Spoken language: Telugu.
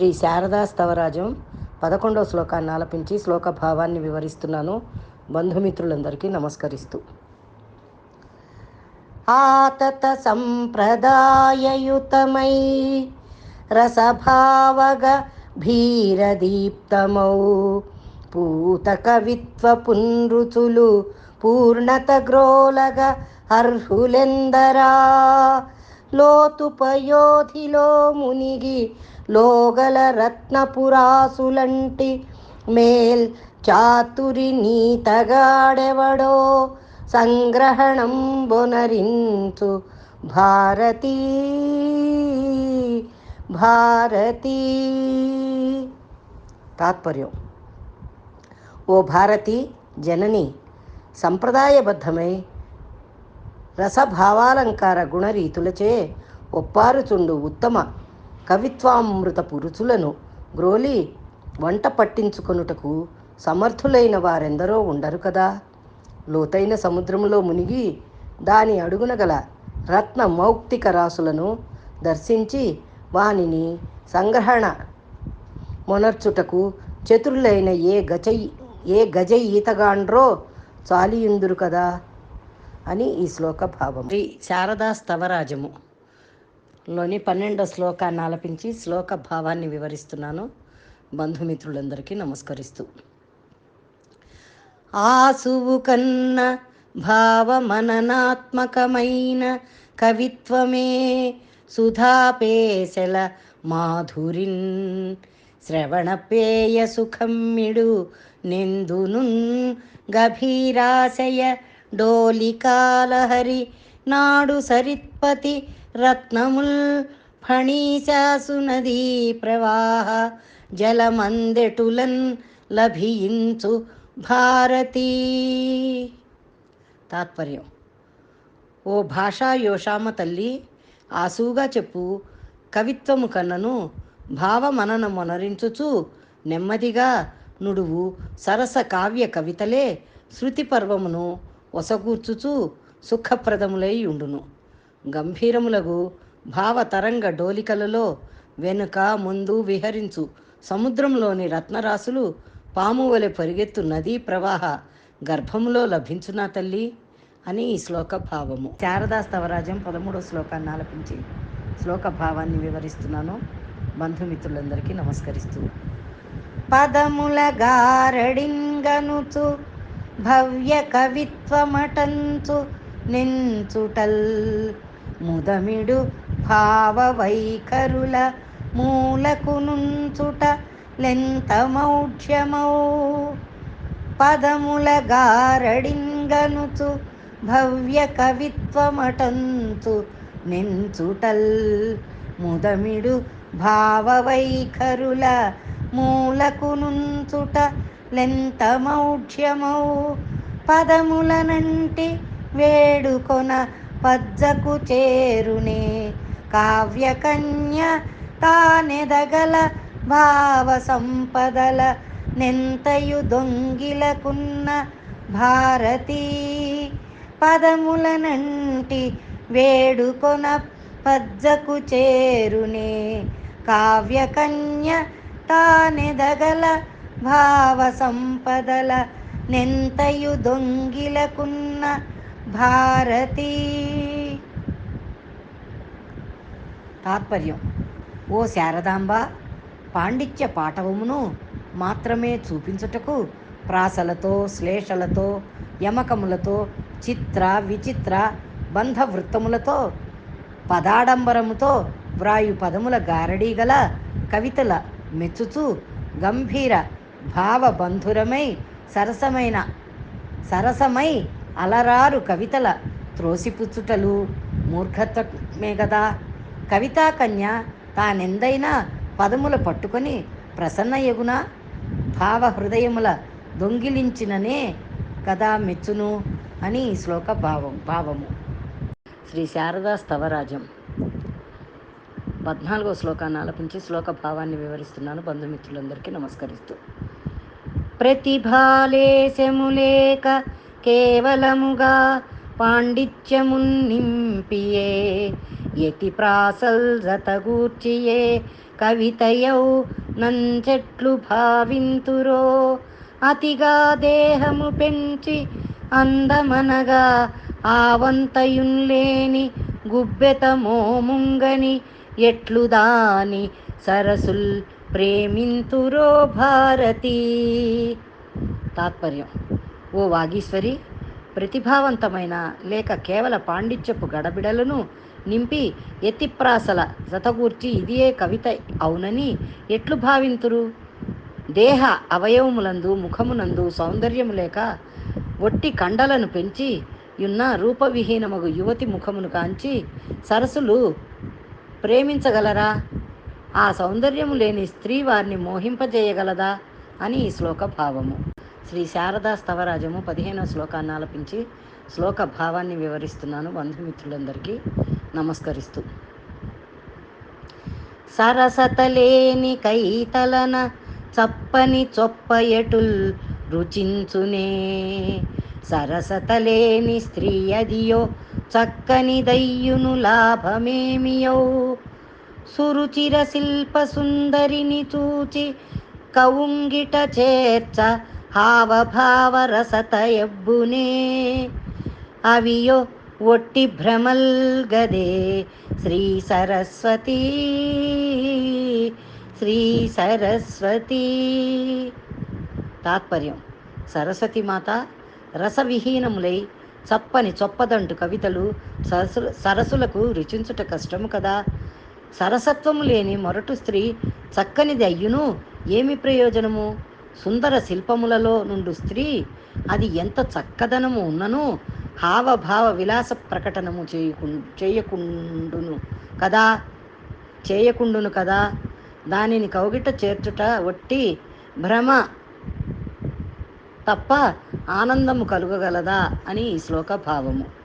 శ్రీ శారదా స్తవరాజం పదకొండవ శ్లోకాన్ని ఆలపించి శ్లోక భావాన్ని వివరిస్తున్నాను. బంధుమిత్రులందరికీ నమస్కరిస్తూ. ఆతత సంప్రదాయయుతమై రసభావగ భీరదీప్తమౌ. పూత కవిత్వ పునరుచులు పూర్ణత గ్రోలగ అర్హులెందరా? లోతుపయోధిలో మునిగి లోగల రత్నపురాసులంటి మేల్ చాతురి నీతగాడెవడో సంగ్రహణం బొనరించు భారతీ భారతీ. తాత్పర్యం. ఓ భారతి జనని సంప్రదాయబద్ధమై రసభావాలంకార గుణరీతులచే ఒప్పారుచుండు ఉత్తమ కవిత్వామృత పురుచులను గ్రోలి వంట పట్టించుకొనుటకు సమర్థులైన వారెందరో ఉండరు కదా. లోతైన సముద్రములో మునిగి దాని అడుగున గల రత్న మౌక్తిక రాసులను దర్శించి వానిని సంగ్రహణ మొనర్చుటకు చతురులైన ఏ గజ ఏ గజ ఈతగాండ్రో చాలియుందురు కదా. అని ఈ శ్లోక భావం శ్రీ శారదా స్తవరాజము లోని పన్నెండో శ్లోకాన్ని ఆలపించి శ్లోక భావాన్ని వివరిస్తున్నాను. బంధుమిత్రులందరికీ నమస్కరిస్తూ. ఆసువు కన్న భావమననాత్మకమైన కవిత్వమే సుధాపేశల మాధురిన్ శ్రవణపేయ సుఖమ్మిడు నిందును గభీరాశయ డోలికాలహరి నాడు సరిత్పతి రత్నముల్ ఫణీశాసు నదీ ప్రవాహ జలమందెటులన్ లభించు భారతీ. తాత్పర్యం. ఓ భాషా యోషామ తల్లి ఆసూగా చెప్పు కవిత్వము కన్నను భావమనన మొనరించుచు నెమ్మదిగా నుడువు సరస కావ్య కవితలే శృతి పర్వమును ఒసగూర్చుచు సుఖప్రదములై ఉండును. గంభీరములగు భావతరంగ డోలికలలో వెనుక ముందు విహరించు. సముద్రంలోని రత్నరాశులు పాము వలె పరిగెత్తు నదీ ప్రవాహ గర్భములో లభించునా తల్లి? అని ఈ శ్లోక భావము. శారదా స్తవరాజం పదమూడో శ్లోకాన్ని ఆలపించి శ్లోక భావాన్ని వివరిస్తున్నాను. బంధుమిత్రులందరికీ నమస్కరిస్తూ. పదముల గారడింగనుచు భవ్య కవిత్వమటంచు నించుటల్ ముదమిడు భావ వైఖరుల మూలకు నుంచుట లెంత మౌఢ్యమౌ పదముల గారడింగనుచు భవ్య కవిత్వమటంచు నించుటల్ ముదమిడు భావ వైఖరుల లెంత మౌఢ్యమౌ పదములనంటి వేడుకొన పజ్జకు చేరునే కావ్యకన్య తానెదగల భావ సంపదల నెంతయు దొంగిలకున్న భారతీ పదములనంటి వేడుకొన పజ్జకు చేరునే కావ్యకన్య తానెదగల భావ సంపదల నెంతయు దొంగిలకున్న భారతీ. తాత్పర్యం. ఓ శారదాంబ పాండిత్య పాఠవమును మాత్రమే చూపించుటకు ప్రాసలతో శ్లేషలతో యమకములతో చిత్ర విచిత్ర బంధవృత్తములతో పదాడంబరముతో వ్రాయు పదముల గారడీ గల కవితల మెచ్చుచూ గంభీర భావబంధురమై సరసమైన సరసమై అలరారు కవితల త్రోసిపుచ్చుటలు మూర్ఖత్వమే కదా కవితాకన్య తానెందైనా పదముల పట్టుకొని ప్రసన్నయగున భావ హృదయముల దొంగిలించిననే కదా మెచ్చును అని ఈ శ్లోక భావం భావము. శ్రీ శారదా స్తవరాజం పద్నాలుగో శ్లోకాన్ని ఆలపించి శ్లోక భావాన్ని వివరిస్తున్నాను. బంధుమిత్రులందరికీ నమస్కరిస్తూ. ప్రతిభాలేశములేక కేవలముగా పాండిత్యమున్నింపియే నింపియే ఎతి ప్రాసల్ జతగూర్చియే కవితయౌ నంచెట్లు భావింతురో అతిగా దేహము పెంచి అందమనగా ఆవంతయుంలేని గుబ్బెత మోముంగని ఎట్లు దాని సరసుల్ ప్రేమింతురో భారతి. తాత్పర్యం. ఓ వాగీశ్వరి ప్రతిభావంతమైన లేక కేవల పాండిత్యపు గడబిడలను నింపి ఎత్తిప్రాసల జతగూర్చి ఇదియే కవిత అవునని ఎట్లు భావింతురు? దేహ అవయవములందు ముఖమునందు సౌందర్యము లేక ఒట్టి కండలను పెంచి యున్న రూపవిహీనమగు యువతి ముఖమును కాంచి సరసులు ప్రేమించగలరా? ఆ సౌందర్యము లేని స్త్రీ వారిని మోహింపజేయగలదా అని ఈ శ్లోక భావము. శ్రీ శారదా స్తవరాజము పదిహేనో శ్లోకాన్ని ఆలపించి శ్లోక భావాన్ని వివరిస్తున్నాను. బంధుమిత్రులందరికీ నమస్కరిస్తూ. సరసతలేని కైతలన చప్పని చొప్పయటుల్ రుచించునే. సరసతలేని స్త్రీ అదియో చక్కని దయ్యును లాభమేమియో. సురుచిర శిల్ప సుందరిని చూచి కౌంగిట చేర్చ హావభావ రసత ఎబ్బునే అవియో ఒట్టి భ్రమల్ గదే శ్రీ సరస్వతి శ్రీ సరస్వతి తాత్పర్యం సరస్వతి మాత రసవిహీనములై చప్పని చొప్పదంటు కవితలు సరసు సరసులకు రుచించుట కష్టము కదా? సరసత్వము లేని మొరటు స్త్రీ చక్కనిది అయ్యును? ఏమి ప్రయోజనము? సుందర శిల్పములలో నుండు స్త్రీ అది ఎంత చక్కదనము ఉన్నను? హావభావ విలాస ప్రకటనము చేయకు చేయకుండును కదా? చేయకుండును కదా? దానిని కౌగిట చేర్చుట ఒట్టి భ్రమ తప్ప ఆనందము కలుగగలదా? అని ఈ శ్లోక భావము